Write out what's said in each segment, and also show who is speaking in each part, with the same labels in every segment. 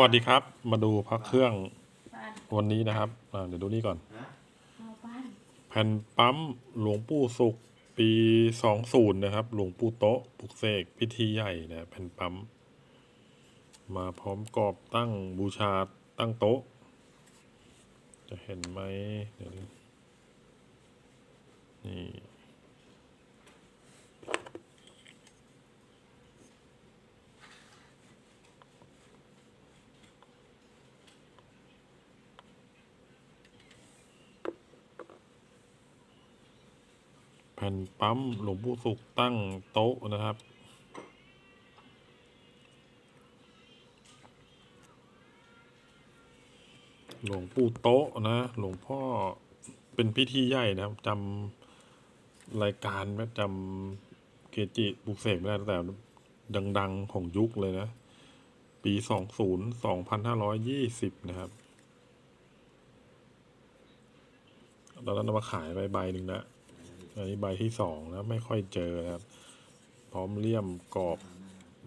Speaker 1: วัสดีครับ มาดูพระเครื่อง
Speaker 2: บ้าน
Speaker 1: วันนี้นะครับอ่าเดี๋ยวดูนี่ก่อน
Speaker 2: เอาบ้าน
Speaker 1: แผ่นปั๊มหลวงปู่สุขปี20นะครับ หลวงปู่โต๊ะปลุกเสกพิธีใหญ่นะแผ่นปั๊ม มาพร้อมกรอบตั้งบูชาตั้งโต๊ะ จะเห็นไหมเดี๋ยวดูนี่ แผ่นปั๊มหลวงปู่สุขตั้งโต๊ะนะครับ หลวงปู่โต๊ะนะ หลวงพ่อเป็นพิธีใหญ่นะครับจำรายการไม่จำเกจิบุกเสกไม่ได้แต่ดัง ๆ ของยุคเลยนะ ปีสองศูนย์สองพันห้าร้อยยี่สิบนะครับตอนนั้นเอามาขายใบใบหนึ่งนะ อันนี้ใบที่สองนะไม่ค่อยเจอนะครับ พร้อมเลี่ยมกรอบ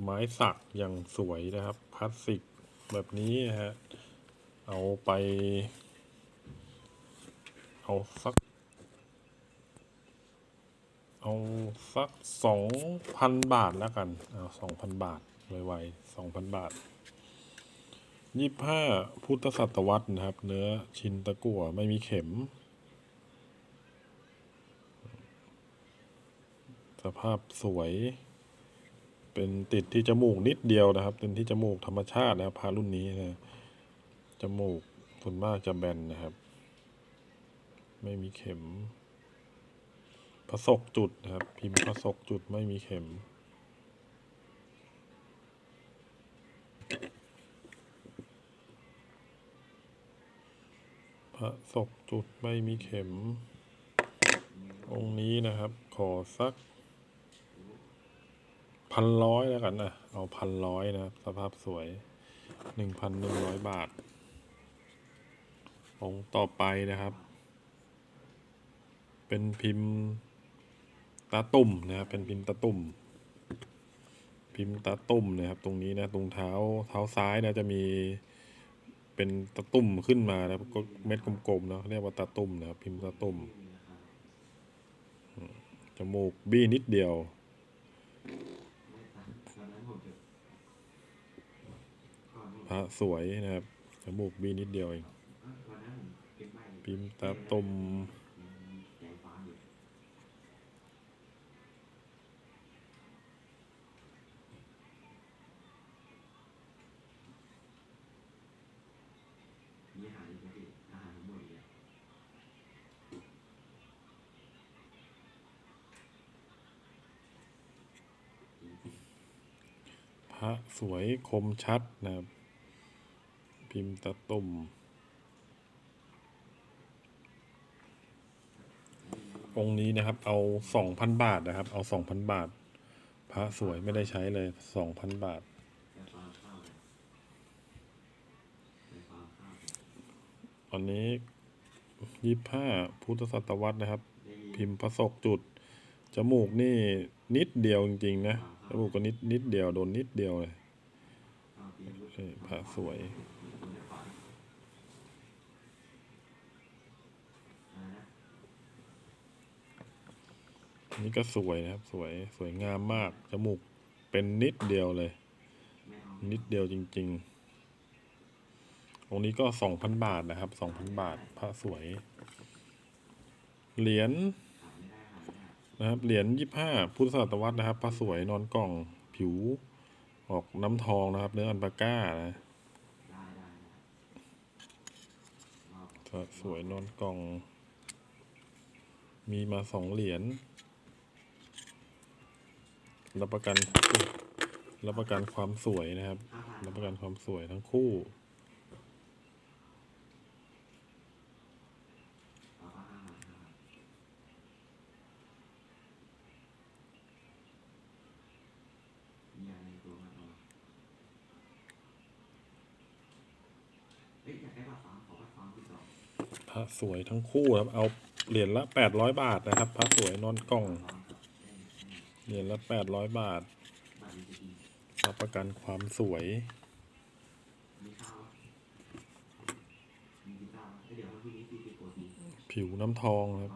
Speaker 1: ไม้สักอย่างสวยนะครับพลาสติกแบบนี้นะฮะเอาไป เอาสัก เอาสักสองพันบาทแล้วกันเอาสองพันบาทไวๆสองพันบาทยี่ห้าพุทธศตวรรษนะครับ เนื้อชินตะกั่วไม่มีเข็ม สภาพสวย เป็นติดที่จมูกนิดเดียวนะครับ เป็นที่จมูกธรรมชาตินะครับพารุ่นนี้นะจมูกส่วนมากจะแบนนะครับ ไม่มีเข็มผสกจุดนะครับ พิมพ์ผสกจุดไม่มีเข็ม ผสกจุดไม่มีเข็ม องค์นี้นะครับ ขอสัก พันร้อยแล้วกันนะเอาพันร้อยนะครับ สภาพสวยหนึ่งพันหนึ่งร้อยบาท องค์ต่อไปนะครับ เป็นพิมพ์ตาตุ่มนะครับ เป็นพิมพ์ตาตุ่ม พิมพ์ตาตุ่มนะครับ ตรงนี้นะ ตรงเท้าเท้าซ้ายนะจะมีเป็นตาตุ่มขึ้นมานะครับก็เม็ดกลมๆนะเรียกว่าตาตุ่มนะครับพิมพ์ตาตุ่มจมูกบี้นิดเดียว พระสวยนะครับ จมูกบีนิดเดียวเอง พิมพ์ตาตุ่มพระสวยคมชัดนะครับ พิมพ์ตาตุ่มองค์นี้นะครับ เอาสองพันบาทนะครับ เอาสองพันบาท พระสวยไม่ได้ใช้เลยสองพันบาทอันนี้ยี่ห้าพุทธศตวรรษนะครับ พิมพ์ประสกจุด จมูกนี่นิดเดียวจริง ๆ นะ จมูกก็นิดนิดเดียวโดนนิดเดียวเลยพระสวย นี่ก็สวยนะครับ สวยสวยงามมาก จมูกเป็นนิดเดียวเลย นิดเดียวจริง ๆ องค์นี้ก็สองพันบาทนะครับสองพันบาทพระสวย เหรียญนะครับเหรียญยี่ห้าพุทธศตวรรษนะครับพระสวยนอนกล่องผิว ออกน้ำทองนะครับ เนื้ออันปาก้านะสวยนอนกล่อง มีมาสองเหรียญ รับประกันรับประกันความสวยนะครับ รับประกันความสวยทั้งคู่ พระสวยทั้งคู่ครับ เอาเหรียญละแปดร้อยบาทนะครับ พระสวยนอนกล่อง เหรียญละแปดร้อยบาท รับประกันความสวย ผิวน้ำทองครับ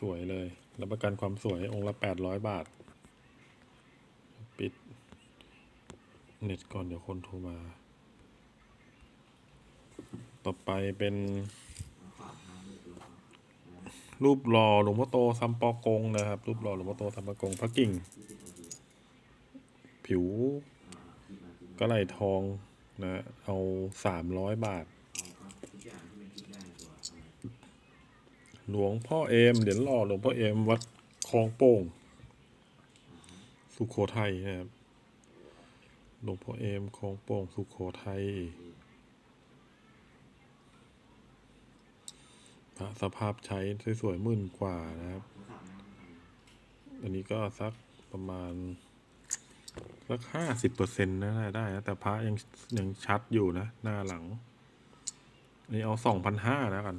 Speaker 1: สวยๆเลย รับประกันความสวยองค์ละแปดร้อยบาท ปิด เน็ตก่อนเดี๋ยวคนโทรมา ต่อไปเป็น รูปหล่อหลวงพ่อโตซัมปอกงนะครับ รูปหล่อหลวงพ่อโตซัมปอกงพระกิ่ง ผิวกระไหลทองนะเอาสามร้อยบาท หลวงพ่อเอมเหรียญหล่อหลวงพ่อเอมวัดคลองโป่ง สุโขทัยนะครับหลวงพ่อเอมคลองโป่งสุโขทัย พระสภาพใช้สวยๆหมื่นกว่านะครับ อันนี้ก็สักประมาณสักห้าสิบเปอร์เซ็นต์นะได้นะแต่พระยังยังชัดอยู่นะ หน้าหลัง อันนี้เอาสองพันห้าแล้วกัน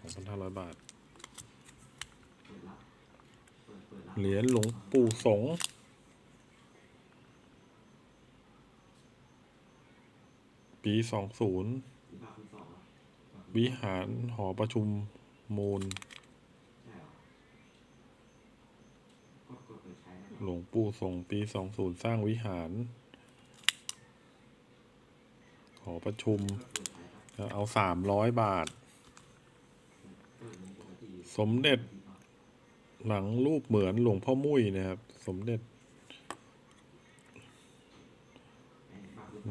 Speaker 1: สองพันห้าร้อยบาท เหรียญหลวงปู่สงปีสองศูนย์ วิหารหอประชุมมูล หลวงปู่สงปีสองศูนย์สร้างวิหาร หอประชุมเอาสามร้อยบาท สมเด็จ หนังรูปเหมือนหลวงพ่อมุ้ยนะครับ สมเด็จ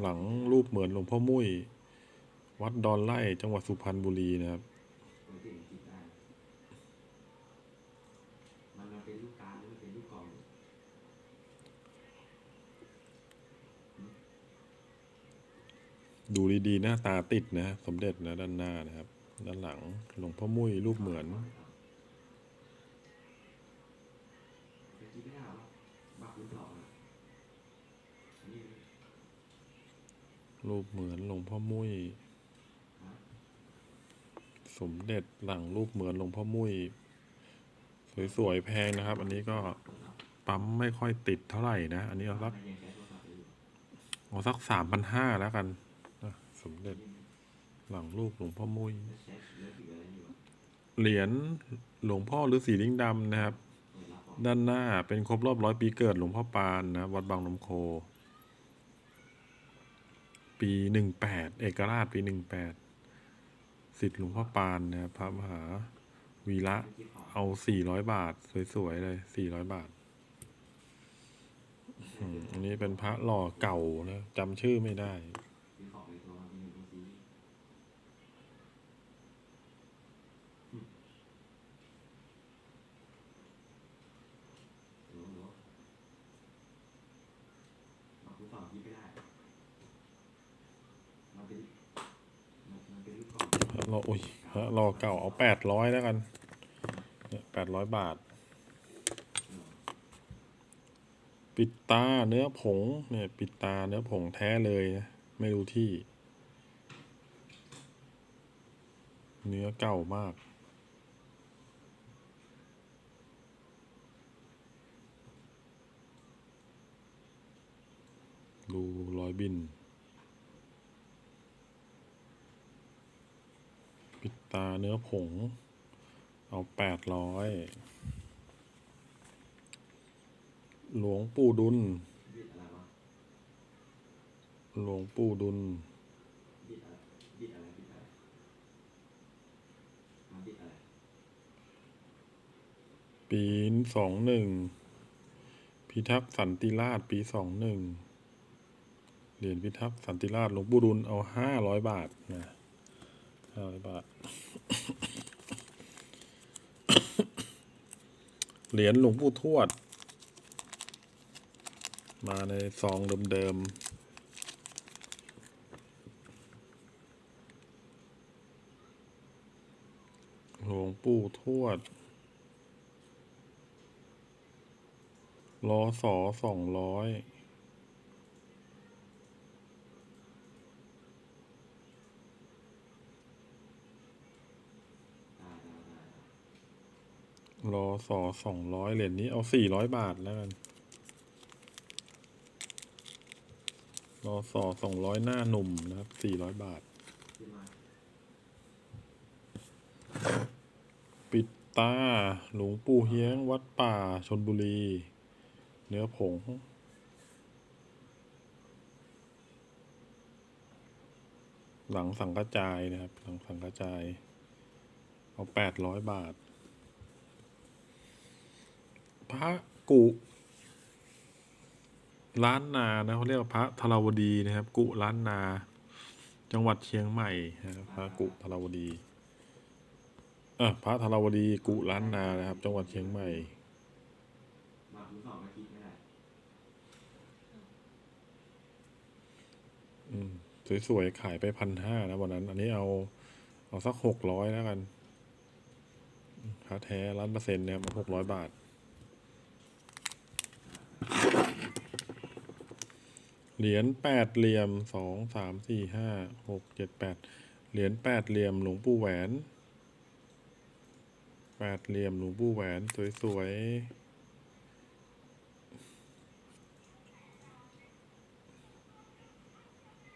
Speaker 1: หลังรูปเหมือนหลวงพ่อมุ้ย วัดดอนไร่จังหวัดสุพรรณบุรีนะครับดูดีๆหน้าตาติดนะสมเด็จนะด้านหน้านะครับ ด้านหลังหลวงพ่อมุ้ยรูปเหมือน
Speaker 3: รู
Speaker 1: ปเหมือนหลวงพ่อมุ้ย สมเด็จหลังรูปเหมือนหลวงพ่อมุ้ยสวยๆแพงนะครับ อันนี้ก็ปั๊มไม่ค่อยติดเท่าไหร่นะ อันนี้เอาสัก
Speaker 3: มันยังใช้โทรศัพท์อยู่
Speaker 1: เอาสักสามพันห้าแล้วกันสมเด็จหลังรูปหลวงพ่อมุ้ย
Speaker 3: แล้วใช้แล้วถืออะไรอยู่อะ
Speaker 1: เหรียญหลวงพ่อฤาษีลิงดำนะครับ
Speaker 3: ด้า
Speaker 1: นหน้าเป็นครบรอบร้อยปีเกิดหลวงพ่อปานนะวัดบางนมโค ปีหนึ่งแปดเอกราชปีหนึ่งแปด สิทธิ์หลวงพ่อปานนะครับพระมหาวีระ
Speaker 3: เอา
Speaker 1: สี่ร้อยบาท สวย ๆ เลยสี่ร้อยบาทอันนี้เป็นพระหล่อเก่านะจำชื่อไม่ได้
Speaker 3: ที่ขอไปตัวมันเป็นตัวซีหลวงหลวงบักพื้นสองที่ไม่ได้มันเป็นมันมันเป็นลูกกลอง
Speaker 1: พระหล่ ออุ้ยรอเก่าเอาแปดร้อยแล้วกันแปดร้อยบาท ปิดตาเนื้อผงเนี่ยปิดตาเนื้อผงแท้เลยนะไม่รู้ที่ เนื้อเก่ามากดูรอยบิน ปิด ตาเนื้อผง เอาแปดร้อยหลวงปู่ดุล หลวงปู่ดุลปีสองหนึ่งพิทักษ์สันติราชปีสองหนึ่งเหรียญพิทักษ์สันติราชหลวงปู่ดุลเอาห้าร้อยบาทนะห้าร้อยบาท เหรียญหลวงปู่ทวด มาในซองเดิมๆ หลวงปู่ทวดรอสอสองร้อย
Speaker 3: ได้ได้ได้ได้
Speaker 1: รอสอสองร้อยเหรียญนี้เอาสี่ร้อยบาทแล้วกันรอสอสองร้อยหน้าหนุ่มนะครับสี่ร้อยบาท ปิดตา หลวงปู่เฮียง วัดป่าชนบุรี เนื้อผงหลังสังกระจายนะครับ หลังสังกระจาย เอาแปดร้อยบาท พระกุล้านนานะเขาเรียกว่าพระธรวดีนะครับ กุล้านนา จังหวัดเชียงใหม่นะครับพระกุธรวดีอะพระธารวดีกุล้านนานะครับ จังหวัดเชียงใหม่
Speaker 3: ส
Speaker 1: วยๆขายไปพันห้านะวันนั้น อันนี้เอาเอาสักหกร้อยแล้วกันพระแท้ร้านเปอร์เซ็นต์เนี่ยมันหกร้อยบาท เหรียญแปดเหลี่ยมสองสามสี่ห้าหกเจ็ดแปดเหรียญแปดเหลี่ยมหลวงปู่แหวนแปดเหลี่ยมหลวงปู่แหวนสวยๆ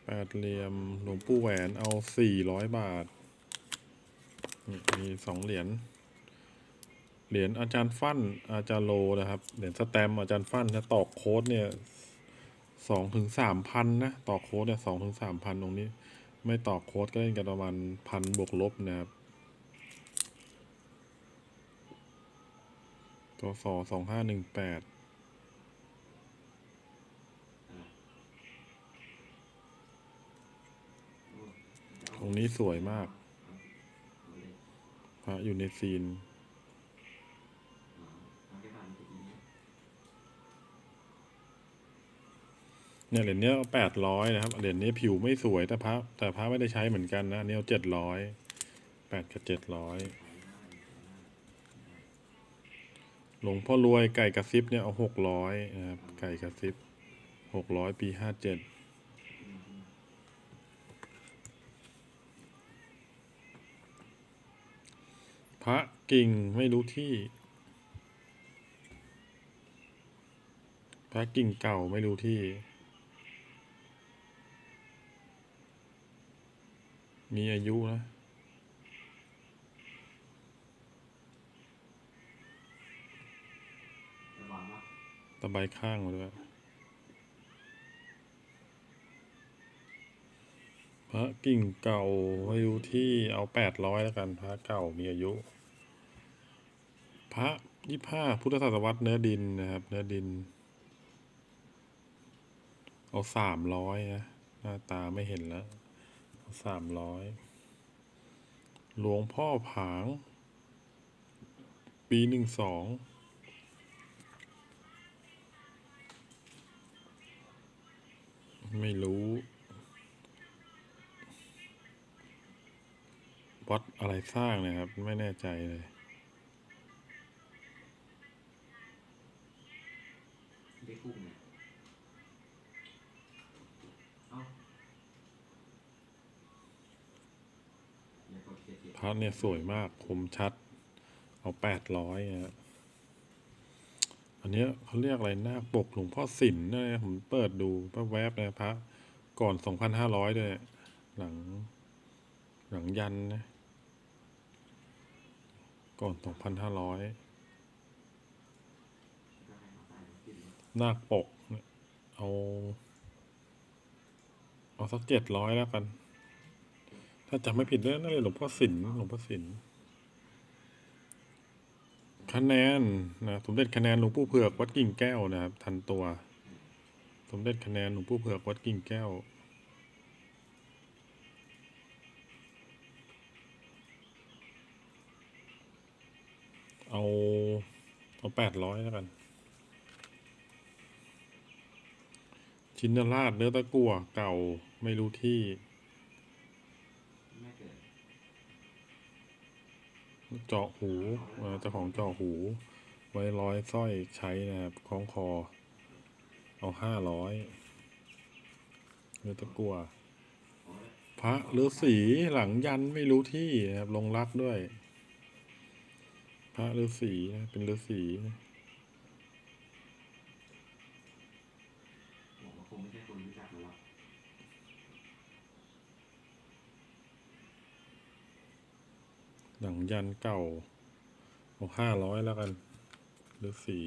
Speaker 1: แปดเหลี่ยมหลวงปู่แหวนเอาสี่ร้อยบาท มีสองเหรียญ เหรียญอาจารย์ฟั่นอาจารย์โลนะครับ เหรียญสแตมอาจารย์ฟั่นถ้าตอกโค้ดเนี่ย สองถึงสามพันนะต่อโค้ดเนี่ยสองถึงสามพันตรงนี้ ไม่ต่อโค้ดก็เล่นกันประมาณพันบวกลบนะครับตัวสอสองห้าหนึ่งแปดตรงนี้สวยมากพระอยู่ในซีน
Speaker 3: อ๋อเอาแค่ผ่านไปอีกนิด
Speaker 1: เนี่ยเหรียญเนี้ยแปดร้อยนะครับเหรียญนี้ผิวไม่สวยแต่พระแต่พระไม่ได้ใช้เหมือนกันนะอันนี้เอาเจ็ดร้อยแปดกับเจ็ดร้อยหลวงพ่อรวยไก่กระซิบเนี่ยเอาหกร้อยนะครับไก่กระซิบหกร้อยปีห้าเจ็ดพระกิ่งไม่รู้ที่ พระกิ่งเก่าไม่รู้ที่ มีอายุนะ
Speaker 3: ระวังว่า
Speaker 1: ตะไบข้างมาด้วย พระกิ่งเก่าไม่รู้ที่เอาแปดร้อยแล้วกัน พระเก่ามีอายุ พระยี่ห้าพุทธศตวรรษเนื้อดินนะครับ เนื้อดิน เอาสามร้อยนะ หน้าตาไม่เห็นแล้ว สามร้อยหลวงพ่อผาง ปีหนึ่งสองไม่รู้ วัดอะไรสร้างเนะครับ ไม่แน่ใจเลย
Speaker 3: ได้คู่เนี่ยเอ้าอย่ากด เกียร์เนี่
Speaker 1: ยสวยมากคมชัด เอาแปดร้อยนะอันนี้เขาเรียกอะไรหน้าคปกหลวงพ่อสินนะผมเปิดดูแวบนะพระก่อนสองพันห้าร้อยด้วยหลัง หลังยันนะก่อนสองพันห้าร้อย
Speaker 3: หน้า
Speaker 1: คปก เอา เอาสักเจ็ดร้อยแล้วกัน ถ้าจำไม่ผิดเนี่น่าจะหลวงพ่อสินหลวงพ่อสินคะแนนนะสมเด็จคะแนนหลวงปู่เผือกวัดกิ่งแก้วนะครับ ทันตัว สมเด็จคะแนนหลวงปู่เผือกวัดกิ่งแก้ว เอาเอาแปดร้อยแล้วกัน ชินราชเนื้อตะกั่วเก่าไม่รู้ที่
Speaker 3: เจาะ
Speaker 1: หูเจ้าของเจาะหู ไว้ร้อยสร้อยใช้นะครับคล้องคอ เอาห้าร้อยเนื้อตะกัวพระฤาษีหลังยันไม่รู้ที่นะครับลงรักด้วย พระฤาษีนะเป็นฤาษีนะ
Speaker 3: ห
Speaker 1: นังยันเก่าเอาห้าร้อยแล้วกันหรือสี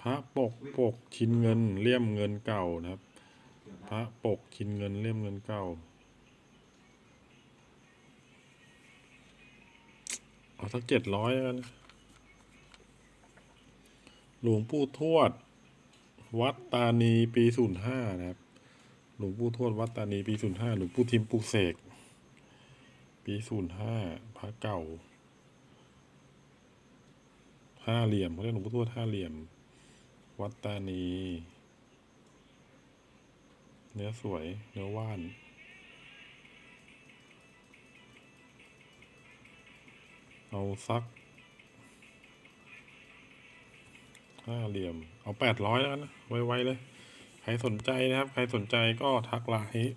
Speaker 1: พระปกปกชิ้นเงินเลี่ยมเงินเก่านะครับ พระปกชิ้นเงินเลี่ยมเงินเก่าเอาสักเจ็ดร้อยแล้วกันหลวงปู่ทวด วัดตานีปีศูนย์ห้านะครับ หลวงปู่ทวดวัดตานีปีศูนย์ห้าหลวงปู่ทิมปลูกเสก ปีศูนย์ห้าพระเก่าห้าเหลี่ยมเขาเรียกหลวงปู่ทวดห้าเหลี่ยม วัดตานี เนื้อสวย เนื้อว่าน เอาสักห้าเหลี่ยม เอาแปดร้อยแล้วกันนะไวๆเลย ใครสนใจนะครับ ใครสนใจก็ทักไลน์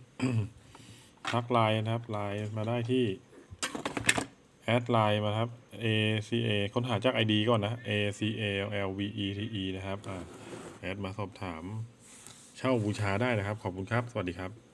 Speaker 1: ทักไลน์นะครับไลน์มาได้ที่แอดไลน์มาครับ ACA ค้นหาจาก ID ก่อนนะ ACA L V E T E นะครับแอดมาสอบถาม เช่าบูชาได้นะครับ ขอบคุณครับ สวัสดีครับ